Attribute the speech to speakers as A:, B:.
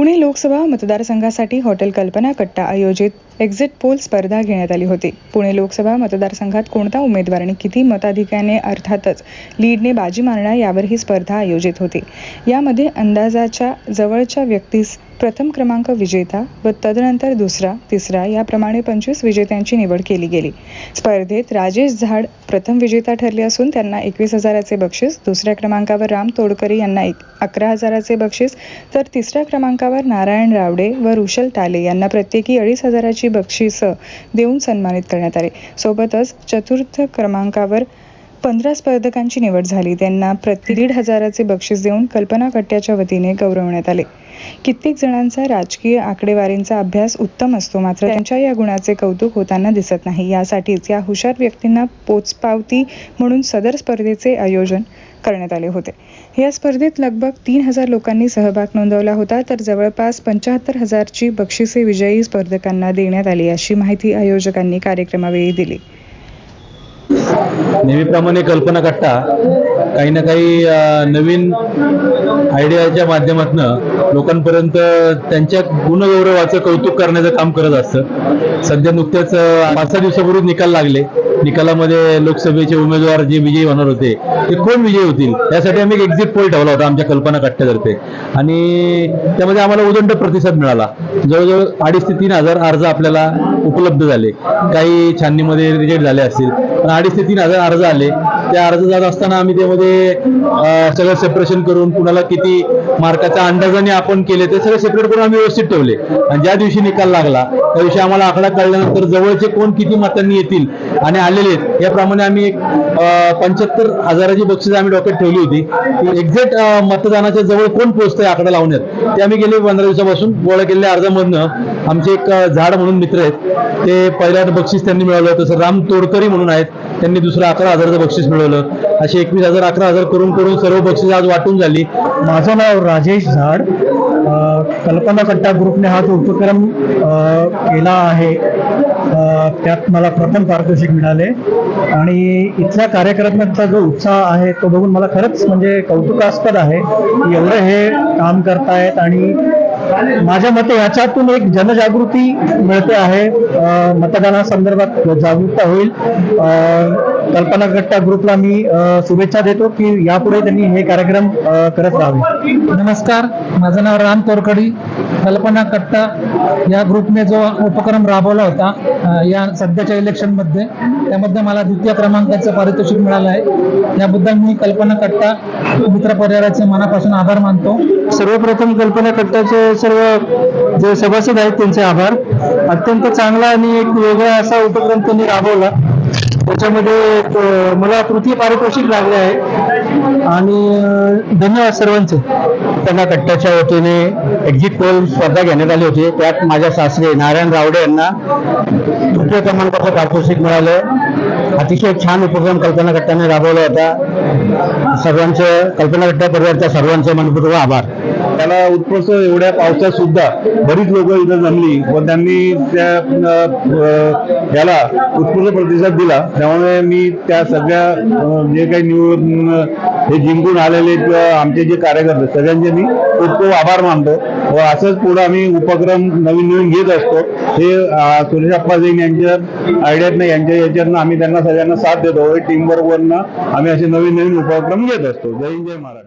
A: पुणे लोकसभा मतदारसंघासाठी हॉटेल कल्पना कट्टा आयोजित एक्झिट पोल स्पर्धा घेण्यात आली होती. पुणे लोकसभा मतदारसंघात कोणता उमेदवार आणि किती मताधिक्याने अर्थातच लीडने बाजी मारणार यावर ही स्पर्धा आयोजित होती. यामध्ये अंदाजाच्या जवळच्या व्यक्तीस प्रथम क्रमांक विजेता व तदनंतर दुसरा तिसरा याप्रमाणे पंचवीस विजेत्यांची निवड केली गेली. स्पर्धेत राजेश झाड प्रथम विजेता ठरले असून त्यांना एकवीस हजाराचे बक्षीस दुसऱ्या क्रमांकावर राम तोडकरी यांना एक अकरा हजाराचे बक्षीस तर तिसऱ्या क्रमांकावर नारायण रावडे व रुशल टाले यांना प्रत्येकी अडीच हजाराची बक्षिसं देऊन सन्मानित करण्यात आले. सोबतच चतुर्थ क्रमांकावर पंधरा स्पर्धकांची निवड झाली. त्यांना प्रति दीड हजाराचे बक्षीस देऊन कल्पना कट्ट्याच्या वतीने गौरवण्यात आले. कित्येक जणांचा राजकीय आकडेवारींचा अभ्यास उत्तम असतो. मात्र त्यांच्या या गुणाचे कौतुक होताना दिसत नाही. यासाठीच या हुशार व्यक्तींना पोचपावती म्हणून सदर स्पर्धेचे आयोजन करण्यात आले होते. या स्पर्धेत लगभग तीन हजार लोकांनी सहभाग नोंदवला होता. तर जवळपास पंच्याहत्तर हजारची बक्षिसे विजयी स्पर्धकांना देण्यात आली अशी माहिती आयोजकांनी कार्यक्रमावेळी दिली.
B: नेहमीप्रमाणे कल्पना कट्टा काही ना काही नवीन आयडियाच्या माध्यमातनं लोकांपर्यंत त्यांच्या गुणगौरवाचं कौतुक करण्याचं काम करत असतं. सध्या नुकत्याच पाच सहा दिवसापूर्वी निकाल लागले. निकालामध्ये लोकसभेचे उमेदवार जे विजयी होणार होते ते कोण विजयी होतील? त्यासाठी आम्ही एक एक्झिट पोल ठेवला होता आमच्या कल्पना कट्ट्यातर्फे. आणि त्यामध्ये आम्हाला उदंड प्रतिसाद मिळाला. जवळजवळ अडीच ते तीन हजार अर्ज आपल्याला उपलब्ध झाले. काही छाननीमध्ये रिजेक्ट झाले असतील. पण अडीच ते तीन हजार अर्ज आले. त्या अर्ज जात असताना आम्ही त्यामध्ये सगळं सेपरेशन करून कुणाला किती मार्काचा अंदाजाने आपण केले ते सगळं सेपरेट करून आम्ही व्यवस्थित ठेवले. आणि ज्या दिवशी निकाल लागला त्या दिवशी आम्हाला आकडा कळल्यानंतर जवळचे कोण किती मतांनी येतील आणि आलेले आहेत याप्रमाणे आम्ही एक पंच्याहत्तर हजाराची बक्षीस आम्ही डोक्यात ठेवली होती. एक्झॅक्ट मतदानाच्या जवळ कोण पोहोचतंय आकडा लावण्यात ते आम्ही गेले पंधरा दिवसापासून गोळा केलेल्या अर्जामधनं आमचे एक झाड म्हणून मित्र आहेत ते पहिल्या बक्षीस त्यांनी मिळवलं होतं. राम तोडकरी म्हणून आहेत. त्यांनी दुसरं अकरा हजाराचं बक्षीस मिळवलं. असे एकवीस हजार अकरा हजार करून करून सर्व बक्षीस आज वाटून झाली.
C: माझं नाव राजेश झाड. कल्पना कट्टा ग्रुपने हा जो उपक्रम केला आहे त्यात मला प्रथम पारितोषिक मिळाले. आणि इथल्या कार्यक्रमांचा जो उत्साह आहे तो बघून मला खरंच म्हणजे कौतुकास्पद आहे की एवढं हे काम करतायत आणि माझ्या मते याच्यातून एक जनजागृती मिळते आहे. मतदानासंदर्भात जागरूकता होईल. कल्पना गट्टा ग्रुपला मी शुभेच्छा देतो की यापुढे त्यांनी हे कार्यक्रम करत राहावे.
D: नमस्कार. माझं नाव राम तोरकडी कल्पना कट्टा या ग्रुपने जो उपक्रम राबवला होता या सध्याच्या इलेक्शनमध्ये त्यामध्ये मला द्वितीय क्रमांकाचं पारितोषिक मिळालं आहे. याबद्दल मी कल्पना कट्टा मित्र परिवाराचे मनापासून आभार मानतो.
C: सर्वप्रथम कल्पना कट्टाचे सर्व जे सभासद आहेत त्यांचे आभार. अत्यंत चांगला आणि एक वेगळा असा उपक्रम त्यांनी राबवला. त्याच्यामध्ये मला तृतीय पारितोषिक लागले आहे. आणि धन्यवाद सर्वांचे.
B: कल्पना कट्ट्याच्या वतीने एक्झिट पोल स्पर्धा घेण्यात आली होती. त्यात माझ्या सासरे नारायण रावडे यांना तृतीय क्रमांकाचं पारितोषिक मिळालं. अतिशय छान उपक्रम कल्पना कट्ट्याने राबवला होता. सर्वांचे कल्पना कट्ट्या परिवारच्या सर्वांचे मनपूर्वक आभार.
E: त्याला उत्कृष्ट एवढ्या पावसात सुद्धा बरीच लोक इथं जमली व त्यांनी त्या याला उत्कृष्ट प्रतिसाद दिला. त्यामुळे मी त्या सगळ्या जे काही निवडून हे जिंकून आलेले किंवा आमचे जे कार्यकर्ते सगळ्यांचे मी खूप खूप आभार मानतो व असंच पुढे आम्ही उपक्रम नवीन नवीन घेत असतो. हे सुरेश अप्पा जैन यांच्या आयडियातनं यांच्या याच्यातनं आम्ही त्यांना सगळ्यांना साथ देतो. टीम टीमवर्कवरनं आम्ही असे नवीन नवीन उपक्रम घेत असतो. जय जय महाराज